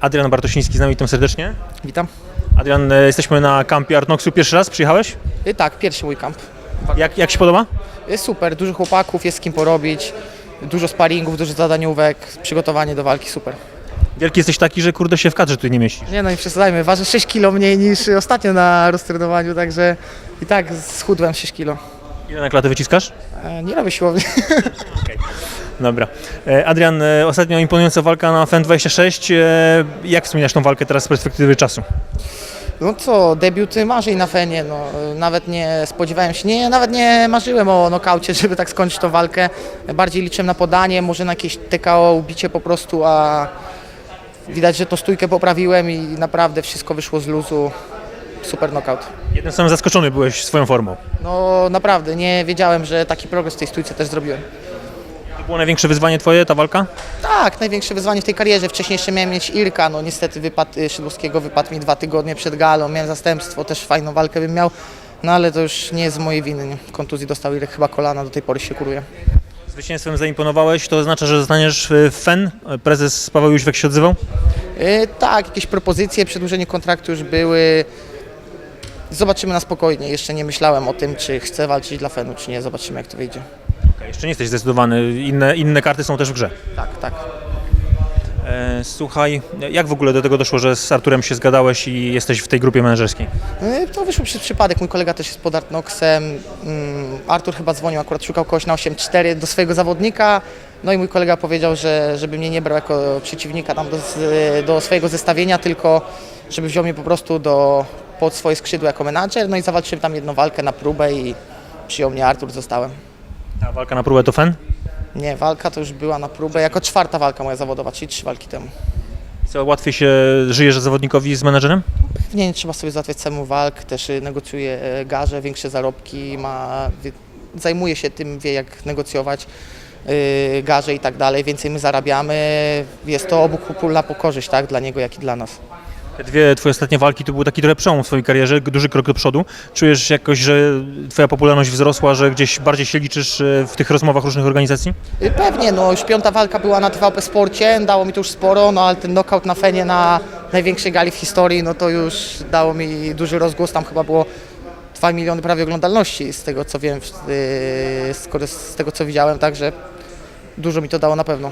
Adrian Bartosiński z nami, witam serdecznie. Witam. Adrian, e, jesteśmy na kampie Artnoxu. Pierwszy raz przyjechałeś? Y, Tak, pierwszy mój kamp. Jak, jak się podoba? Jest super, dużo chłopaków, jest z kim porobić, dużo sparingów, dużo zadaniówek, przygotowanie do walki, super. Wielki jesteś taki, że kurde się w kadrze tutaj nie mieścisz. Nie no i przesadzajmy, waży 6 kg mniej niż ostatnio na roztrenowaniu, także i tak schudłem 6 kg. Ile na klatę wyciskasz? E, Nie robię siłowni. Dobra. E, Adrian, e, ostatnio imponująca walka na FEN26. E, Jak wspominasz tą walkę teraz z perspektywy czasu? No co, debiut marzeń na Fenie, no nawet nie spodziewałem się, nie, nawet nie marzyłem o nokaucie, żeby tak skończyć tą walkę. Bardziej liczyłem na podanie, może na jakieś TKO, ubicie po prostu, a widać, że tą stójkę poprawiłem i naprawdę wszystko wyszło z luzu. Super knockout. Jeden sam zaskoczony byłeś swoją formą. No naprawdę, nie wiedziałem, że taki progres w tej stójce też zrobiłem. Było największe wyzwanie twoje, ta walka? Tak, największe wyzwanie w tej karierze. Wcześniej jeszcze miałem mieć Irka, no niestety wypad y, Szydłowskiego wypadł mi dwa tygodnie przed galą, miałem zastępstwo, też fajną walkę bym miał, no ale to już nie jest z mojej winy, nie? Kontuzji dostał Irek, chyba kolana, do tej pory się kuruje. Zwycięstwem zaimponowałeś, to oznacza, że zostaniesz w FEN? Prezes Paweł Jóźwek się odzywał? Y, tak, jakieś propozycje, przedłużenie kontraktu już były. Zobaczymy na spokojnie, jeszcze nie myślałem o tym, czy chcę walczyć dla Fenu, czy nie, zobaczymy jak to wyjdzie. Jeszcze nie jesteś zdecydowany, inne, inne karty są też w grze. Tak, tak. E, słuchaj, jak w ogóle do tego doszło, że z Arturem się zgadałeś i jesteś w tej grupie menedżerskiej? Y, To wyszło przez przypadek. Mój kolega też jest pod Artnoxem. Mm, Artur chyba dzwonił, akurat szukał kogoś na 8-4 do swojego zawodnika. No i mój kolega powiedział, że żeby mnie nie brał jako przeciwnika tam do, z- do swojego zestawienia, tylko żeby wziął mnie po prostu do, pod swoje skrzydło jako menadżer. No i zawalczyłem tam jedną walkę na próbę i przyjął mnie Artur, zostałem. Ta walka na próbę to FEN? Nie, walka to już była na próbę, jako czwarta walka moja zawodowa, czyli trzy walki temu. Co, łatwiej się żyje zawodnikowi z menedżerem? Pewnie nie trzeba sobie załatwiać samemu walk, też y, negocjuje e, garze, większe zarobki, ma, wie, zajmuje się tym, wie jak negocjować y, garze i tak dalej, więcej my zarabiamy, jest to obu na pokorzyść, tak, dla niego jak i dla nas. Te dwie twoje ostatnie walki to był taki trochę przełom w swojej karierze, duży krok do przodu. Czujesz jakoś, że twoja popularność wzrosła, że gdzieś bardziej się liczysz e, w tych rozmowach różnych organizacji? Y, Pewnie, no już piąta walka była na TVP Sporcie, dało mi to już sporo, no ale ten knockout na Fenie na największej gali w historii, no to już dało mi duży rozgłos, tam chyba było 2 miliony prawie oglądalności z tego co wiem, y, z, z tego co widziałem, także dużo mi to dało na pewno.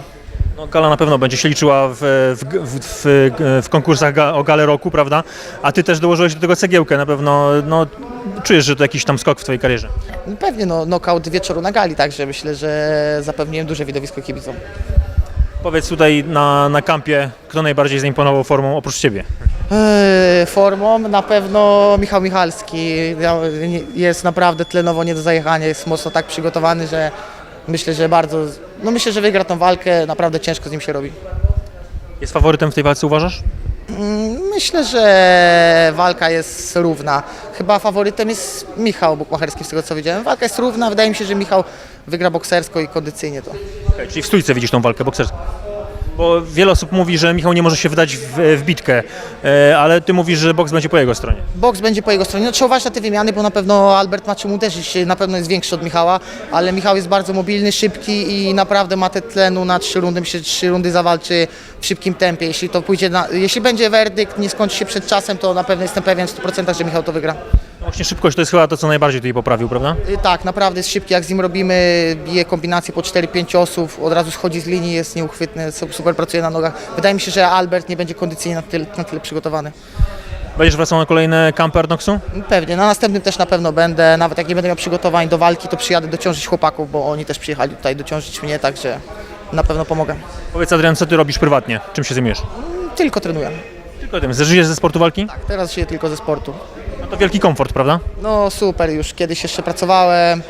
No, gala na pewno będzie się liczyła w, w, w, w, konkursach ga, o galę roku, prawda? A ty też dołożyłeś do tego cegiełkę, na pewno no, czujesz, że to jakiś tam skok w twojej karierze. Pewnie no, knockout wieczoru na gali, także myślę, że zapewniłem duże widowisko kibicom. Powiedz tutaj na, na kampie, kto najbardziej zaimponował formą oprócz ciebie? Eee, formą na pewno Michał Michalski jest naprawdę tlenowo nie do zajechania, jest mocno tak przygotowany, że myślę, że bardzo, no myślę, że wygra tą walkę, naprawdę ciężko z nim się robi. Jest faworytem w tej walce, uważasz? Mm, Myślę, że walka jest równa. Chyba faworytem jest Michał Bukmacherski z tego co widziałem. Walka jest równa, wydaje mi się, że Michał wygra boksersko i kondycyjnie to. Okej, czyli w stójce widzisz tą walkę bokserską. Bo wiele osób mówi, że Michał nie może się wydać w, w bitkę, e, ale ty mówisz, że boks będzie po jego stronie. Boks będzie po jego stronie. No, trzeba uważać na te wymiany, bo na pewno Albert ma czym uderzyć. Na pewno jest większy od Michała, ale Michał jest bardzo mobilny, szybki i naprawdę ma te tlenu na trzy rundy. Myślę, że trzy rundy zawalczy w szybkim tempie. Jeśli to pójdzie, na, jeśli będzie werdykt, nie skończy się przed czasem, to na pewno jestem pewien w 100%, że Michał to wygra. Właśnie szybkość to jest chyba to, co najbardziej tutaj poprawił, prawda? Y, Tak, naprawdę jest szybki, jak z nim robimy, bije kombinacje po 4-5 osób, od razu schodzi z linii, jest nieuchwytny, su- super pracuje na nogach. Wydaje mi się, że Albert nie będzie kondycyjnie na tyle, na tyle przygotowany. Będziesz wracał na kolejne kampy Arnoxu? Pewnie, na następnym też na pewno będę, nawet jak nie będę miał przygotowań do walki, to przyjadę dociążyć chłopaków, bo oni też przyjechali tutaj dociążyć mnie, także na pewno pomogę. Powiedz Adrian, co ty robisz prywatnie? Czym się zajmujesz? Tylko trenuję. Tylko tym, żyjesz ze sportu walki? Tak, teraz się tylko ze sportu. No to wielki komfort, prawda? No super, już kiedyś jeszcze pracowałem.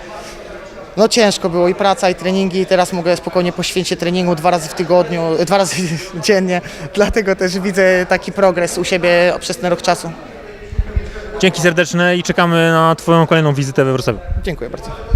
No ciężko było i praca, i treningi, teraz mogę spokojnie poświęcić treningu dwa razy w tygodniu, dwa razy dziennie, dlatego też widzę taki progres u siebie przez ten rok czasu. Dzięki serdeczne i czekamy na twoją kolejną wizytę we Wrocławiu. Dziękuję bardzo.